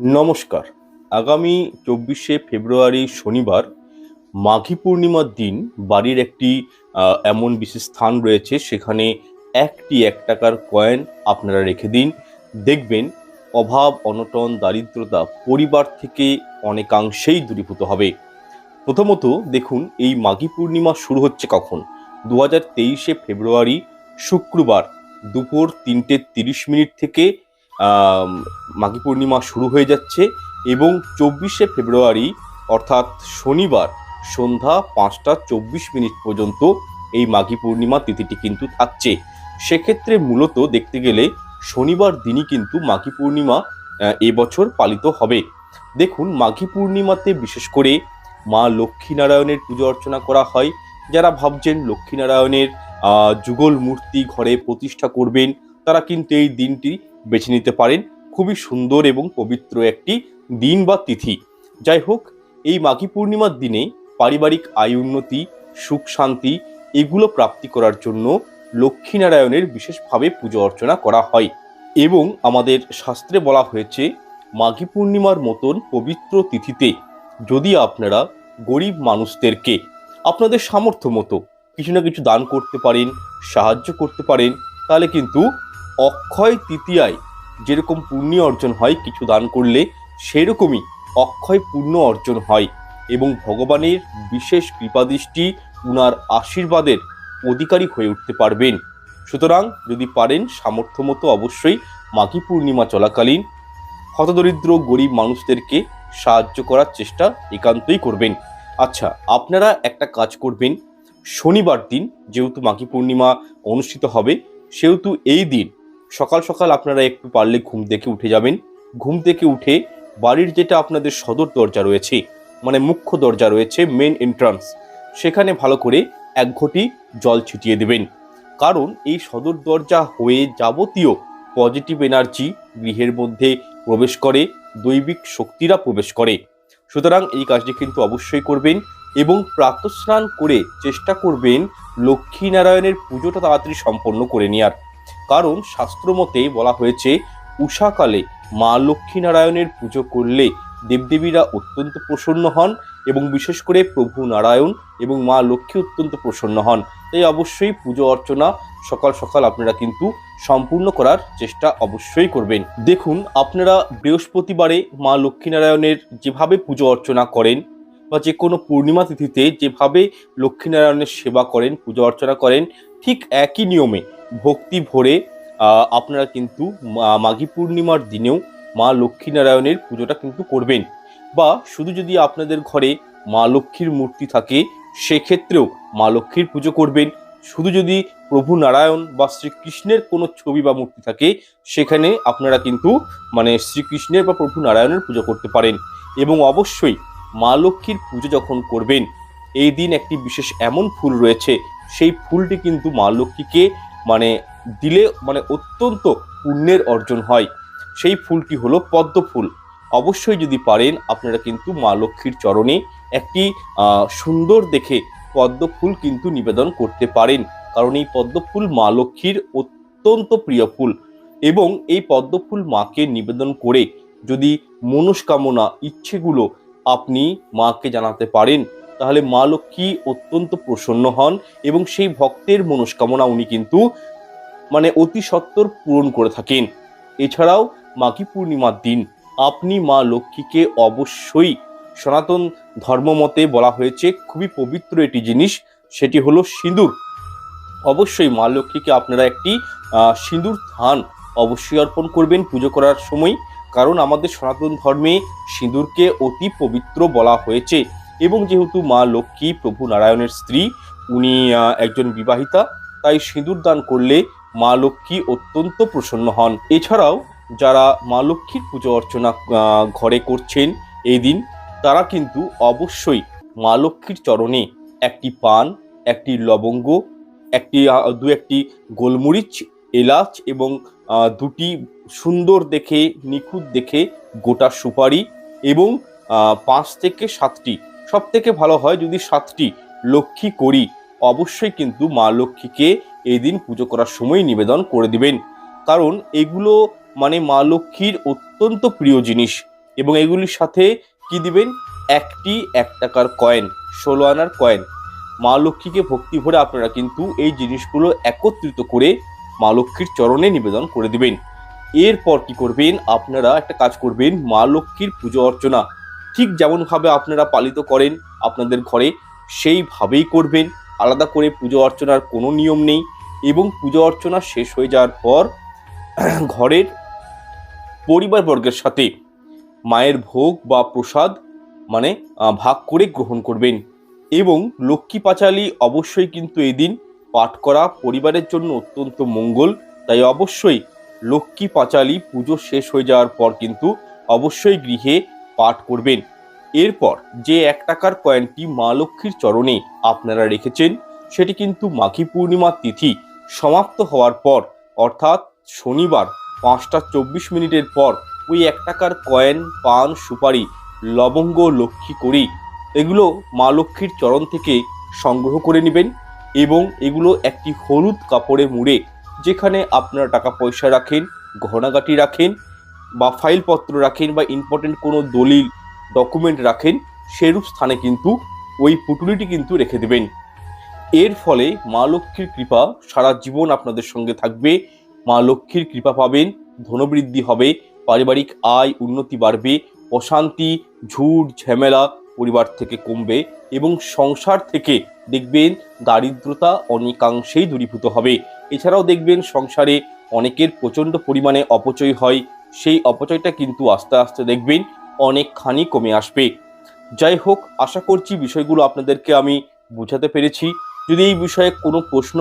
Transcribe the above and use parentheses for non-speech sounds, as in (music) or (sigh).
নমস্কার। আগামী চব্বিশে ফেব্রুয়ারি শনিবার মাঘী পূর্ণিমার দিন বাড়ির একটি এমন বিশেষ স্থান রয়েছে সেখানে একটি এক টাকার কয়েন আপনারা রেখে দিন। দেখবেন অভাব, অনটন, দারিদ্রতা পরিবার থেকে অনেকাংশেই দূরীভূত হবে। প্রথমত দেখুন, এই মাঘী পূর্ণিমা শুরু হচ্ছে কখন? দু হাজার তেইশে ফেব্রুয়ারি শুক্রবার দুপুর তিনটে তিরিশ মিনিট থেকে মাঘী পূর্ণিমা শুরু হয়ে যাচ্ছে এবং চব্বিশে ফেব্রুয়ারি অর্থাৎ শনিবার সন্ধ্যা পাঁচটা চব্বিশ মিনিট পর্যন্ত এই মাঘী পূর্ণিমা তিথিটি কিন্তু থাকছে। সেক্ষেত্রে মূলত দেখতে গেলে শনিবার দিনই কিন্তু মাঘী পূর্ণিমা এবছর পালিত হবে। দেখুন, মাঘী পূর্ণিমাতে বিশেষ করে মা লক্ষ্মীনারায়ণের পুজো অর্চনা করা হয়। যারা ভাবছেন লক্ষ্মীনারায়ণের যুগল মূর্তি ঘরে প্রতিষ্ঠা করবেন, তারা কিন্তু এই দিনটি বেছে নিতে পারেন। খুবই সুন্দর এবং পবিত্র একটি দিন বা তিথি। যাই হোক, এই মাঘী পূর্ণিমার দিনে পারিবারিক আয় উন্নতি, সুখ শান্তি এগুলো প্রাপ্তি করার জন্য লক্ষ্মীনারায়ণের বিশেষভাবে পুজো অর্চনা করা হয় এবং আমাদের শাস্ত্রে বলা হয়েছে, মাঘী পূর্ণিমার মতন পবিত্র তিথিতে যদি আপনারা গরিব মানুষদেরকে আপনাদের সামর্থ্য মতো কিছু না কিছু দান করতে পারেন, সাহায্য করতে পারেন, তাহলে কিন্তু অক্ষয় তৃতীয়ায় যেরকম পুণ্য অর্জন হয়, কিছু দান করলে সেরকমই অক্ষয় পুণ্য অর্জন হয় এবং ভগবানের বিশেষ কৃপাদৃষ্টি উনার আশীর্বাদের অধিকারী হয়ে উঠতে পারবেন। সুতরাং যদি পারেন সামর্থ্য মতো অবশ্যই মাঘী পূর্ণিমা চলাকালীন হতদরিদ্র গরিব মানুষদেরকে সাহায্য করার চেষ্টা একান্তই করবেন। আচ্ছা আপনারা একটা কাজ করবেন। শনিবার দিন যেহেতু মাঘী পূর্ণিমা অনুষ্ঠিত হবে, সেহেতু এই দিন সকাল সকাল আপনারা একটু পারলে ঘুম থেকে উঠে যাবেন। ঘুম থেকে উঠে বাড়ির যেটা আপনাদের সদর দরজা রয়েছে মানে মুখ্য দরজা রয়েছে মেন এন্ট্রান্স সেখানে ভালো করে এক ঘটি জল ছিটিয়ে দেবেন। কারণ এই সদর দরজা হয়ে যাবতীয় পজিটিভ এনার্জি গৃহের মধ্যে প্রবেশ করে, দৈবিক শক্তিরা প্রবেশ করে। সুতরাং এই কাজটি কিন্তু অবশ্যই করবেন এবং প্রাতঃস্নান করে চেষ্টা করবেন লক্ষ্মীনারায়ণের পুজোটা তাড়াতাড়ি সম্পন্ন করে নেওয়ার কারণ শাস্ত্রমতে বলা হয়েছে, উষাকালে মা লক্ষ্মীনারায়ণের পুজো করলে দেবদেবীরা অত্যন্ত প্রসন্ন হন এবং বিশেষ করে প্রভু নারায়ণ এবং মা লক্ষ্মী অত্যন্ত প্রসন্ন হন। তাই অবশ্যই পুজো অর্চনা সকাল সকাল আপনারা কিন্তু সম্পূর্ণ করার চেষ্টা অবশ্যই করবেন। দেখুন, আপনারা বৃহস্পতিবারে মা লক্ষ্মীনারায়ণের যেভাবে পুজো অর্চনা করেন বা যে কোনো পূর্ণিমা তিথিতে যেভাবে লক্ষ্মীনারায়ণের সেবা করেন, পুজো অর্চনা করেন ঠিক একই নিয়মে ভক্তি ভরে আপনারা কিন্তু মাঘী পূর্ণিমার দিনেও মা লক্ষ্মীনারায়ণের পুজোটা কিন্তু করবেন। বা শুধু যদি আপনাদের ঘরে মা লক্ষ্মীর মূর্তি থাকে, সেক্ষেত্রেও মা লক্ষ্মীর পুজো করবেন। শুধু যদি প্রভু নারায়ণ বা শ্রীকৃষ্ণের কোনো ছবি বা মূর্তি থাকে, সেখানে আপনারা কিন্তু মানে শ্রীকৃষ্ণের বা প্রভু নারায়ণের পুজো করতে পারেন। এবং অবশ্যই মা লক্ষ্মীর পুজো যখন করবেন, এই দিন একটি বিশেষ এমন ফুল রয়েছে সেই ফুলটি কিন্তু মা লক্ষ্মীকে মানে দিলে মানে অত্যন্ত পুণ্যের অর্জন হয়। সেই ফুলটি হলো পদ্ম ফুল। অবশ্যই যদি পারেন, আপনারা কিন্তু মা লক্ষ্মীর চরণে একটি সুন্দর দেখে পদ্ম ফুল কিন্তু নিবেদন করতে পারেন। কারণ এই পদ্ম ফুল মা লক্ষ্মীর অত্যন্ত প্রিয় ফুল এবং এই পদ্ম ফুল মাকে নিবেদন করে যদি মনস্কামনা, ইচ্ছেগুলো আপনি মাকে জানাতে পারেন তাহলে মা লক্ষ্মী অত্যন্ত প্রসন্ন হন এবং সেই ভক্তের মনস্কামনা উনি কিন্তু মানে অতি সত্বর পূরণ করে থাকেন। এছাড়াও মাঘী পূর্ণিমার দিন আপনি মা লক্ষ্মীকে অবশ্যই সনাতন ধর্মমতে বলা হয়েছে, খুবই পবিত্র একটি জিনিস, সেটি হলো সিঁদুর। অবশ্যই মা লক্ষ্মীকে আপনারা একটি সিঁদুর ধান অবশ্যই অর্পণ করবেন পুজো করার সময়, কারণ আমাদের সনাতন ধর্মে সিঁদুরকে অতি পবিত্র বলা হয়েছে। এবং যেহেতু মা লক্ষ্মী প্রভু নারায়ণের স্ত্রী, উনি একজন বিবাহিতা, তাই সিঁদুর দান করলে মা লক্ষ্মী অত্যন্ত প্রসন্ন হন। এছাড়াও যারা মা লক্ষ্মীর পুজো অর্চনা ঘরে করছেন এই দিন, তারা কিন্তু অবশ্যই মা লক্ষ্মীর চরণে একটি পান, একটি লবঙ্গ, একটি দু একটি গোলমরিচ, এলাচ এবং দুটি সুন্দর দেখে, নিখুঁত দেখে গোটা সুপারি এবং পাঁচ থেকে সাতটি সব থেকে ভালো হয় যদি সাতটি লক্ষ্মী করি, অবশ্যই কিন্তু মা লক্ষ্মীকে এই দিন পুজো করার সময় নিবেদন করে দিবেন। কারণ এগুলো মানে মা লক্ষ্মীর অত্যন্ত প্রিয় জিনিস এবং এগুলির সাথে কি দিবেন? একটি এক টাকার কয়েন ষোলো আনার কয়েন মা লক্ষ্মীকে ভক্তি ভরে আপনারা কিন্তু এই জিনিসগুলো একত্রিত করে মা লক্ষ্মীর চরণে নিবেদন করে দিবেন। এরপর কি করবেন? আপনারা একটা কাজ করবেন, মা লক্ষ্মীর পুজো অর্চনা। ঠিক যেমনভাবে আপনারা পালিত করেন আপনাদের ঘরে, সেইভাবেই করবেন। আলাদা করে পুজো অর্চনার কোনো নিয়ম নেই এবং পুজো অর্চনা শেষ হয়ে যাওয়ার পর (clears throat) ঘরের পরিবারবর্গের সাথে মায়ের ভোগ বা প্রসাদ মানে ভাগ করে গ্রহণ করবেন এবং লক্ষ্মী পাঁচালী অবশ্যই কিন্তু এই দিন পাঠ করা পরিবারের জন্য অত্যন্ত মঙ্গল। তাই অবশ্যই লক্ষ্মী পাঁচালী পুজো শেষ হয়ে যাওয়ার পর কিন্তু অবশ্যই গৃহে পাঠ করবেন। এরপর যে এক টাকার কয়েনটি মা লক্ষ্মীর চরণে আপনারা রেখেছেন, সেটি কিন্তু মাঘী পূর্ণিমার তিথি সমাপ্ত হওয়ার পর, অর্থাৎ শনিবার পাঁচটা চব্বিশ মিনিটের পর, ওই এক টাকার কয়েন, পান, সুপারি, লবঙ্গ, লক্ষ্মী করি, এগুলো মা লক্ষ্মীর চরণ থেকে সংগ্রহ করে নেবেন এবং এগুলো একটি হলুদ কাপড়ে মুড়ে, যেখানে আপনারা টাকা পয়সা রাখেন, গহনাগাটি রাখেন বা ফাইলপত্র রাখেন বা ইম্পর্টেন্ট কোনো দলিল ডকুমেন্ট রাখেন, সেরূপ স্থানে কিন্তু ওই পুটুলিটি কিন্তু রেখে দেবেন। এর ফলে মা লক্ষ্মীর কৃপা সারা জীবন আপনাদের সঙ্গে থাকবে। মা লক্ষ্মীর কৃপা পাবেন, ধনবৃদ্ধি হবে, পারিবারিক আয় উন্নতি বাড়বে অশান্তি ঝুট ঝামেলা পরিবার থেকে কমবে এবং সংসার থেকে দেখবেন দারিদ্রতা অনেকাংশেই দূরীভূত হবে। এছাড়াও দেখবেন সংসারে অনেকের প্রচণ্ড পরিমাণে অপচয় হয় সেই অপচয়টা কিন্তু আস্তে আস্তে দেখবেন অনেকখানি কমে আসবে। যাই হোক, আশা করছি বিষয়গুলো আপনাদেরকে আমি বোঝাতে পেরেছি। যদি এই বিষয়ে কোনো প্রশ্ন